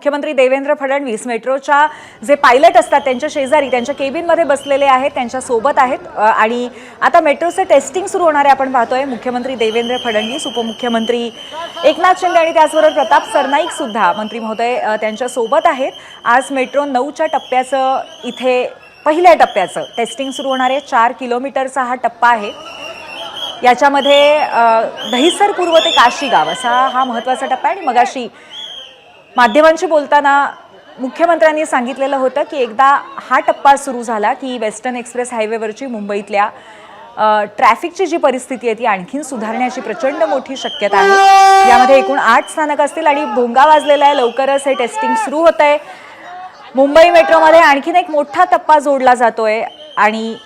मुख्यमंत्री देवेंद्र फडणवीस मेट्रोच्या जे पायलट असतात त्यांच्या शेजारी त्यांच्या केबिनमध्ये बसलेले आहेत त्यांच्यासोबत आहेत. आणि आता मेट्रोचं टेस्टिंग सुरू होणार आहे आपण पाहतोय. मुख्यमंत्री देवेंद्र फडणवीस उपमुख्यमंत्री एकनाथ शिंदे आणि त्याचबरोबर प्रताप सरनाईक सुद्धा मंत्री महोदय त्यांच्यासोबत त्यांच्यासोबत आहेत. आज मेट्रो नऊच्या टप्प्याचं इथे पहिल्या टप्प्याचं टेस्टिंग सुरू होणार आहे. चार किलोमीटरचा हा टप्पा आहे. याच्यामध्ये दहिसर पूर्व ते काशी गाव असा हा महत्त्वाचा टप्पा आहे. आणि मगाशी माध्यमांशी बोलताना मुख्यमंत्र्यांनी सांगितलेलं होतं की एकदा हा टप्पा सुरू झाला की वेस्टर्न एक्सप्रेस हायवेवरची मुंबईतल्या ट्रॅफिकची जी परिस्थिती आहे ती आणखीन सुधारण्याची प्रचंड मोठी शक्यता आहे. यामध्ये एकूण आठ स्थानक असतील आणि भोंगा वाजलेला आहे. लवकरच हे टेस्टिंग सुरू होत आहे मुंबई मेट्रोमध्ये आणखीन एक मोठा टप्पा जोडला जातोय आणि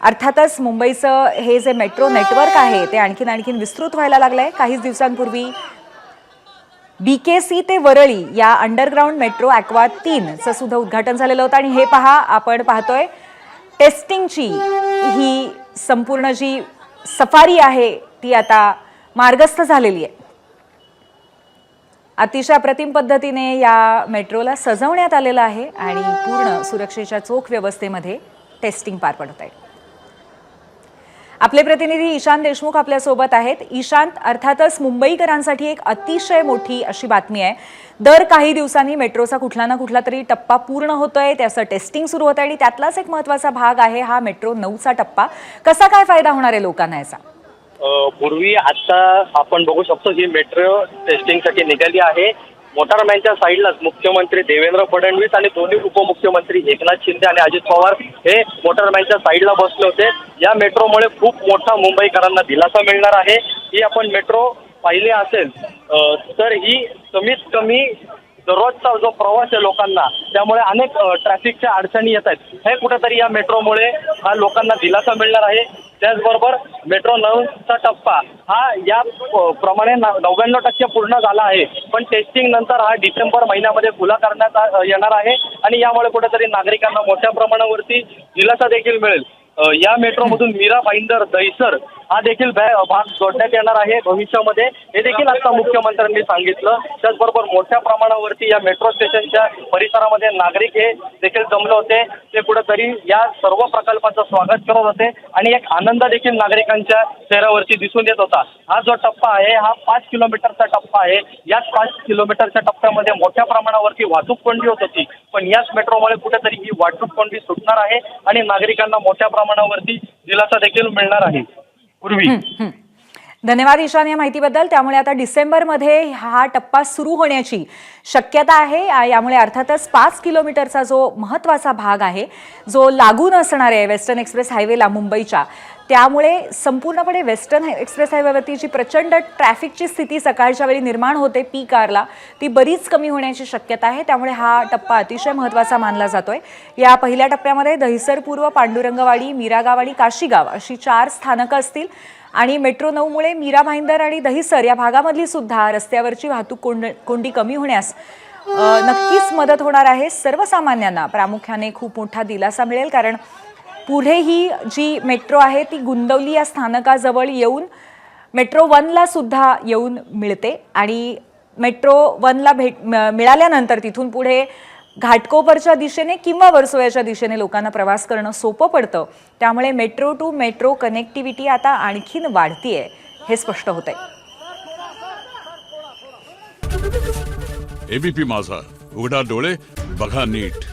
अर्थातच मुंबईचं हे जे मेट्रो नेटवर्क आहे ते आणखीन आणखीन विस्तृत व्हायला लागलं आहे काहीच दिवसांपूर्वी बी के सी ते वरळी या अंडरग्राऊंड मेट्रो ॲक्वा तीनचं सुद्धा उद्घाटन झालेलं होतं. आणि हे पहा आपण पाहतोय टेस्टिंगची ही संपूर्ण जी सफारी आहे ती आता मार्गस्थ झालेली आहे. अतिशय अप्रतिम पद्धतीने या मेट्रोला सजवण्यात आलेलं आहे आणि पूर्ण सुरक्षेच्या चोख व्यवस्थेमध्ये टेस्टिंग पार पडत आहे. आपले प्रतिनिधी ईशांत देशमुख आपल्यासोबत आहेत. ईशांत अर्थातच मुंबईकरांसाठी एक अतिशय मोठी अशी बातमी आहे. दर काही दिवसांनी मेट्रोचा कुठला ना कुठला तरी टप्पा पूर्ण होतोय. त्याचं टेस्टिंग सुरू होतं आणि त्यातलाच एक महत्त्वाचा भाग आहे हा मेट्रो नऊचा टप्पा. कसा काय फायदा होणार आहे लोकांना याचा? पूर्वी आता आपण बघू शकतो ही मेट्रो टेस्टिंगसाठी निघाली आहे. मोटारमॅनच्या साईडलाच मुख्यमंत्री देवेंद्र फडणवीस आणि दोन्ही उपमुख्यमंत्री एकनाथ शिंदे आणि अजित पवार हे मोटारमॅनच्या साईडला बसले होते. या मेट्रोमुळे खूप मोठा मुंबईकरांना दिलासा मिळणार आहे. ही आपण मेट्रो पाहिली असेल तर ही कमीत कमी दररोजचा जो प्रवास आहे लोकांना त्यामुळे अनेक ट्रॅफिकच्या अडचणी येत आहेत. हे कुठेतरी या मेट्रोमुळे हा लोकांना दिलासा मिळणार आहे. त्याचबरोबर मेट्रो नऊचा टप्पा हा या प्रमाणे नव्याण्णव टक्के पूर्ण झाला आहे. पण टेस्टिंग नंतर हा डिसेंबर महिन्यामध्ये खुला करण्यात येणार आहे. आणि यामुळे कुठेतरी नागरिकांना मोठ्या प्रमाणावरती दिलासा देखील मिळेल. या मेट्रोमधून मीरा भाईंदर दहिसर हा देखील भाग जोडण्यात येणार आहे. भविष्यामध्ये हे देखील आता मुख्यमंत्र्यांनी सांगितलं. त्याचबरोबर मोठ्या प्रमाणावरती या मेट्रो स्टेशनच्या परिसरामध्ये नागरिक हे देखील जमले होते. ते कुठेतरी या सर्व प्रकल्पाचं स्वागत करत होते आणि एक आनंद देखील नागरिकांच्या चेहऱ्यावरती दिसून येत होता. हा जो टप्पा आहे हा पाच किलोमीटरचा टप्पा आहे. याच पाच किलोमीटरच्या टप्प्यामध्ये मोठ्या प्रमाणावरती वाहतूक कोंडी होत होती. पण याच मेट्रोमुळे कुठेतरी ही वाहतूक कोंडी सुटणार आहे आणि नागरिकांना मोठ्या प्रमाणावरती दिलासा देखील मिळणार आहे. पूर्वी हं. धन्यवाद ईशान या माहितीबद्दल. त्यामुळे आता डिसेंबरमध्ये हा टप्पा सुरू होण्याची शक्यता आहे. यामुळे अर्थातच पाच किलोमीटरचा जो महत्त्वाचा भाग आहे जो लागून असणार आहे वेस्टर्न एक्सप्रेस हायवेला मुंबईच्या त्यामुळे संपूर्णपणे वेस्टर्न एक्सप्रेस हायवेवरती जी प्रचंड ट्रॅफिकची स्थिती सकाळच्या वेळी निर्माण होते पी कारला ती बरीच कमी होण्याची शक्यता आहे. त्यामुळे हा टप्पा अतिशय महत्त्वाचा मानला जातोय. या पहिल्या टप्प्यामध्ये दहिसर पूर्व पांडुरंगवाडी मिरागावाडी काशीगाव अशी चार स्थानकं असतील. आणि मेट्रो नऊमुळे मीरा भाईंदर आणि दहिसर या भागामधली सुद्धा रस्त्यावरची वाहतूक कोंड कोंडी कमी होण्यास नक्कीच मदत होणार आहे. सर्वसामान्यांना प्रामुख्याने खूप मोठा दिलासा मिळेल कारण पुढे ही जी मेट्रो आहे ती गुंदवली या स्थानकाजवळ येऊन मेट्रो वनला सुद्धा येऊन मिळते आणि मेट्रो वनला भेट म- मिळाल्यानंतर तिथून पुढे घाटकोपरच्या दिशेने किंवा वर्सोयाच्या दिशेने लोकांना प्रवास करणं सोपं पडतं. त्यामुळे मेट्रो टू मेट्रो कनेक्टिव्हिटी आता आणखीन वाढतीये हे स्पष्ट होत आहे एबीपी माझा. उघडा डोळे बघा नीट.